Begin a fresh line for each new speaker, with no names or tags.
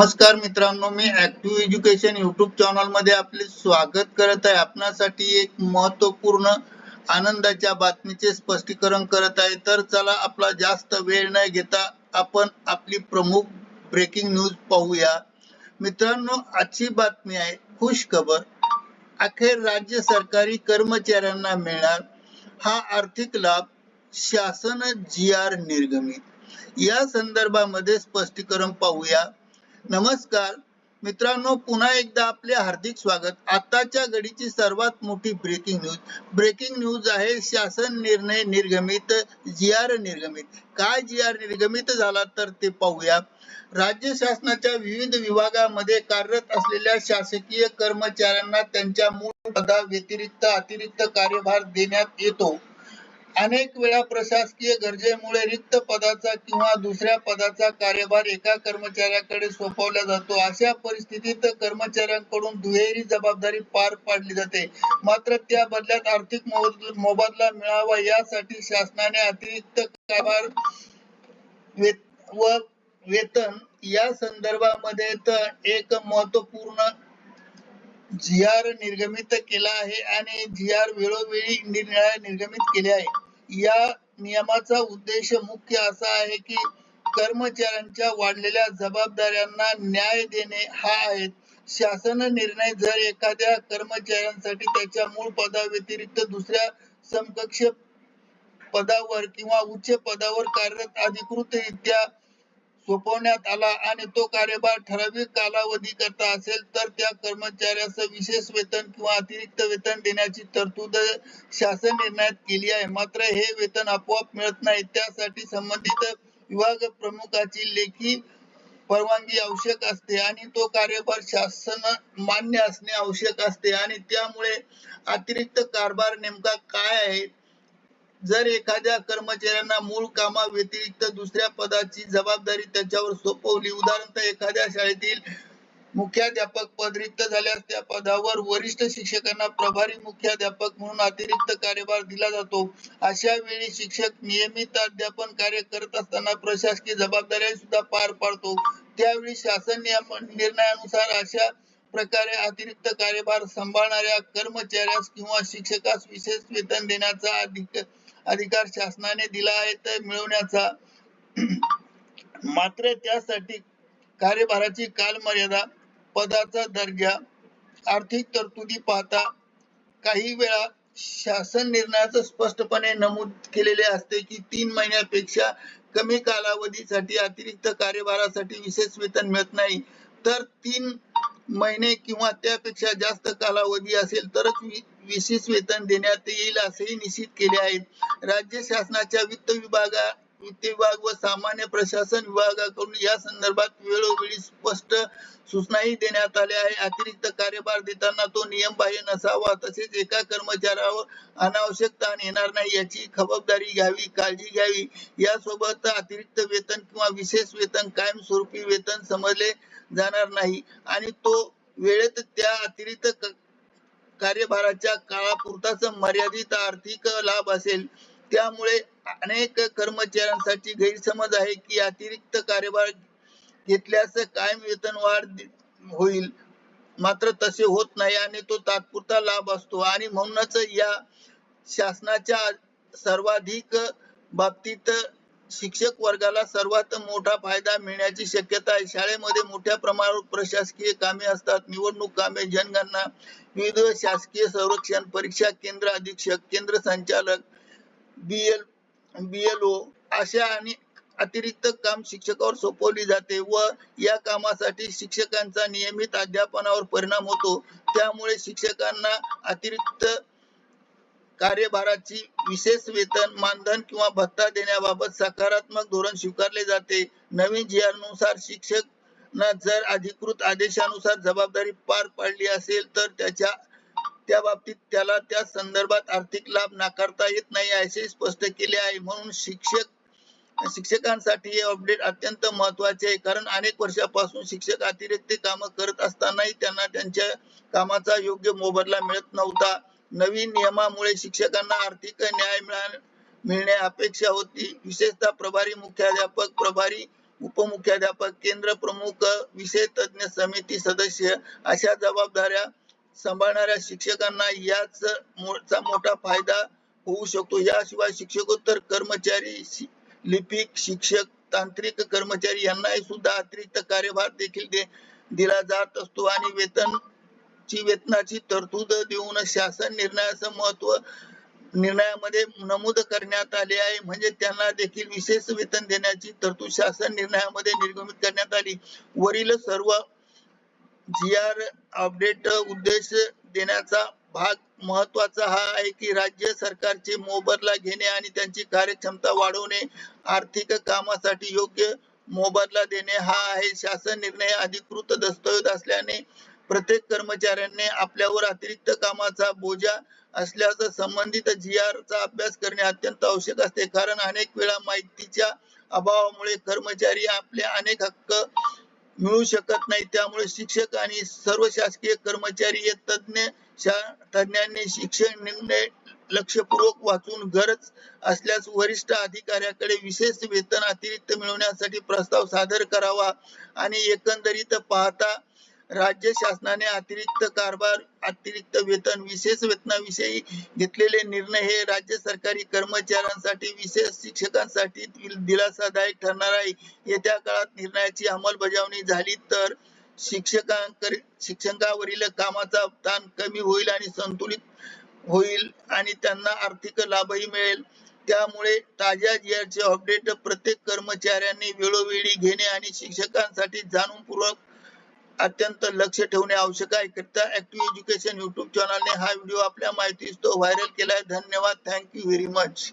नमस्कार मित्रांनो मी ऍक्टिव्ह एज्युकेशन युट्यूब चॅनलमध्ये आपले स्वागत करत आहे. आपणासाठी एक महत्त्वपूर्ण आनंदाच्या बातमीचे स्पष्टीकरण करत आहे. तर चला आपला जास्त वेळ न घेता आपण आपली प्रमुख ब्रेकिंग न्यूज पाहूया. मित्रांनो आजची बातमी आहे खुश खबर. अखेर राज्य सरकारी कर्मचाऱ्यांना मिळणार हा आर्थिक लाभ शासन जी आर निर्गमित. या संदर्भामध्ये स्पष्टीकरण पाहूया. नमस्कार. मित्रांनो पुन्हा एकदा आपले हार्दिक स्वागत. आताच्या घडीची सर्वात मोठी ब्रेकिंग न्यूज ब्रेकिंग न्यूज आहे शासन निर्णय निर्गमित जी आर निर्गमित. काय जी आर निर्गमित झाला तर ते पाहूया. राज्य शासनाच्या विविध विभागामध्ये कार्यरत असलेल्या शासकीय कर्मचाऱ्यांना त्यांच्या मूळ पदा व्यतिरिक्त अतिरिक्त कार्यभार देण्यात येतो. अनेक वेळा प्रशासकीय गरजेमुळे रिक्त पदाचा किंवा दुसऱ्या पदाचा कार्यभार एका कर्मचाऱ्याकडे सोपवला जातो. अशा परिस्थितीत कर्मचाऱ्यांकडून दुहेरी जबाबदारी पार पाडली जाते. मात्र त्या बदल्यात आर्थिक मोबदला मिळावा यासाठी शासनाने अतिरिक्त कार्यभार वेत- व वेतन या संदर्भामध्ये तर एक महत्त्वपूर्ण जी आर निर्गमित केला आहे आणि जी आर वेळोवेळी निर्णय निर्गमित केले आहे. या नियमाचा उद्देश मुख्य असा आहे की कर्मचाऱ्यांच्या वाढलेल्या जबाबदाऱ्यांना न्याय देणे हा आहे. शासन निर्णय जर एखाद्या कर्मचाऱ्यांसाठी त्याच्या मूळ पदाव्यतिरिक्त दुसऱ्या समकक्ष पदावर किंवा उच्च पदावर कार्यरत अधिकृतरित्या सोपवण्यात आला आणि तो कार्यभार ठराविक कालावधी करता असेल तर त्या कर्मचाऱ्यास विशेष वेतन किंवा अतिरिक्त वेतन देण्याची तरतूद शासन निर्णयात केली आहे. मात्र हे वेतन आपोआप मिळत नाही. त्यासाठी संबंधित विभाग प्रमुखाची लेखी परवानगी आवश्यक असते आणि तो कार्यभार शासन मान्य असणे आवश्यक असते आणि त्यामुळे अतिरिक्त कारभार नेमका काय आहे? जर एखाद्या कर्मचाऱ्यांना मूळ कामा व्यतिरिक्त दुसऱ्या पदाची जबाबदारी त्याच्यावर सोपवली उदाहरणार्थ एखाद्या शाळेतील मुख्याध्यापक पद रिक्त झाल्यास त्या पदावर वरिष्ठ शिक्षकांना प्रभारी मुख्याध्यापक म्हणून अतिरिक्त कार्यभार दिला जातो. अशा वेळी शिक्षक नियमित अध्यापन कार्य करत असताना प्रशासकीय जबाबदाऱ्या सुद्धा पार पाडतो. त्यावेळी शासन नियम निर्णयानुसार अशा प्रकारे अतिरिक्त कार्यभार सांभाळणाऱ्या कर्मचाऱ्यास किंवा शिक्षकास विशेष वेतन देण्याचा अधिक अधिकार शासनाने दिला आहे तर मिळवण्याचा. मात्र त्यासाठी कार्यभाराची कालमर्यादा पदाचा दर्जा आर्थिक तरतुदी पाहता काही वेळा शासन निर्णयाच स्पष्टपणे नमूद केलेले असते की तीन महिन्यापेक्षा कमी कालावधीसाठी अतिरिक्त कार्यभारासाठी विशेष वेतन मिळत नाही. तर तीन महिने किंवा त्यापेक्षा जास्त कालावधी असेल तरच विशेष वेतन देण्यात येईल असेही निश्चित केले आहेत. राज्य शासनाच्या वित्त विभागा वित्त विभाग व सामान्य प्रशासन विभागाकडून या संदर्भात वेळोवेळी स्पष्ट सूचनाही देण्यात आल्या आहे अतिरिक्त कार्यभार देताना तो नियमबाह्य नसावा तसेच एका कर्मचाऱ्यावर अनावश्यक ताण येणार नाही याची खबरदारी घ्यावी काळजी घ्यावी. यासोबत अतिरिक्त वेतन किंवा विशेष वेतन कायमस्वरूपी वेतन समजले जाणार नाही. आणि तो वेळेत त्या अतिरिक्त कार्यभाराच्या काळापुरताच मर्यादित आर्थिक लाभ असेल. त्यामुळे अनेक कर्मचाऱ्यांसाठी गैरसमज आहे की अतिरिक्त कार्यभार घेतल्यास कायम वेतन वाढ होईल. मात्र तसे होत नाही आणि तो तात्पुरता लाभ असतो. आणि म्हणूनच या शासनाच्या सर्वाधिक बाबतीत शिक्षक वर्गाला सर्वात मोठा फायदा मिळण्याची शक्यता आहे. शाळेमध्ये मोठ्या प्रमाणावर प्रशासकीय कामे असतात. निवडणूक कामे जनगणना विविध शासकीय संरक्षण परीक्षा केंद्र अधीक्षक केंद्र संचालक बीएल बीएलओ अशा आणि अतिरिक्त काम शिक्षकावर सोपवली जाते व या कामासाठी शिक्षकांचा नियमित अध्यापनावर परिणाम होतो. त्यामुळे शिक्षकांना अतिरिक्त कार्यभाराची विशेष वेतन मानधन किंवा भत्ता देण्याबाबत सकारात्मक धोरण स्वीकारले जाते. नवीन जी नुसार शिक्षक न जर अधिकृत आदेशानुसार जबाबदारी पार पाडली असेल तर त्याच्या त्या बाबतीत त्याला त्या संदर्भात आर्थिक लाभ नाकारता येत नाही असे स्पष्ट केले आहे. म्हणून शिक्षक शिक्षकांसाठी हे अपडेट अत्यंत महत्त्वाचे आहे. कारण अनेक वर्षापासून शिक्षक अतिरिक्त कामं करत असतानाही त्यांना त्यांच्या कामाचा योग्य मोबदला मिळत नव्हता. नवीन नियमामुळे शिक्षकांना आर्थिक न्याय मिळणे अपेक्षा होती. विशेषतः प्रभारी मुख्याध्यापक प्रभारी उपमुख्याध्यापक केंद्र प्रमुख विषय तज्ञ समिती सदस्य अशा जबाबदाऱ्या सांभाळणाऱ्या शिक्षकांना याच मोठा फायदा होऊ शकतो. याशिवाय शिक्षकोत्तर कर्मचारी लिपिक शिक्षक तांत्रिक कर्मचारी यांनाही सुद्धा अतिरिक्त कार्यभार देखील दे- दिला जात असतो. आणि वेतन ची वेतनाची तरतूद देऊन शासन निर्णयाचं महत्त्व निर्णयामध्ये नमूद करण्यात आले आहे. म्हणजे त्यांना देखील विशेष वेतन देण्याची तरतूद शासन निर्णयामध्ये निर्गमित करण्यात आली. वरील सर्व जी आर अपडेट उद्देश देण्याचा भाग महत्त्वाचा हा आहे की राज्य सरकारचे मोबदला घेणे आणि त्यांची कार्यक्षमता वाढवणे आर्थिक कामासाठी योग्य मोबदला देणे हा आहे. शासन निर्णय अधिकृत दस्तऐवज असल्याने प्रत्येक कर्मचाऱ्याने आपल्यावर अतिरिक्त कामाचा बोजा असल्यास संबंधित जी आर चा अभ्यास करणे अत्यंत आवश्यक असते. कारण अनेक वेळा माहितीच्या अभावामुळे कर्मचारी आपले अनेक हक्क मिळू शकत नाही. त्यामुळे शिक्षक आणि सर्व शासकीय कर्मचारी हे तज्ञ शा- तज्ञांनी शिक्षण निर्णय लक्षपूर्वक वाचून गरज असल्यास वरिष्ठ अधिकाऱ्याकडे विशेष वेतन अतिरिक्त मिळवण्यासाठी प्रस्ताव सादर करावा आणि एकंदरीत पाहता राज्य शासनाने अतिरिक्त कारभार अतिरिक्त वेतन विशेष वेतनाविषयी घेतलेले निर्णय हे राज्य सरकारी कर्मचाऱ्यांसाठी विशेष शिक्षकांसाठी दिलासादायक ठरणार आहे. येत्या काळात निर्णयाची अंमलबजावणी झाली तर शिक्षकांकर शिक्षकांवरील कामाचा ताण कमी होईल आणि संतुलित होईल आणि त्यांना आर्थिक लाभही मिळेल. त्यामुळे ताज्या जीआरचे अपडेट प्रत्येक कर्मचाऱ्यांनी वेळोवेळी घेणे आणि शिक्षकांसाठी जाणूनपूर्वक अत्यंत लक्ष ठेवणे आवश्यक आहे. करिता ऍक्टिव्ह एज्युकेशन युट्यूब चॅनलने हा व्हिडिओ आपल्या माहितीस तो व्हायरल केलाय. धन्यवाद. Thank you very much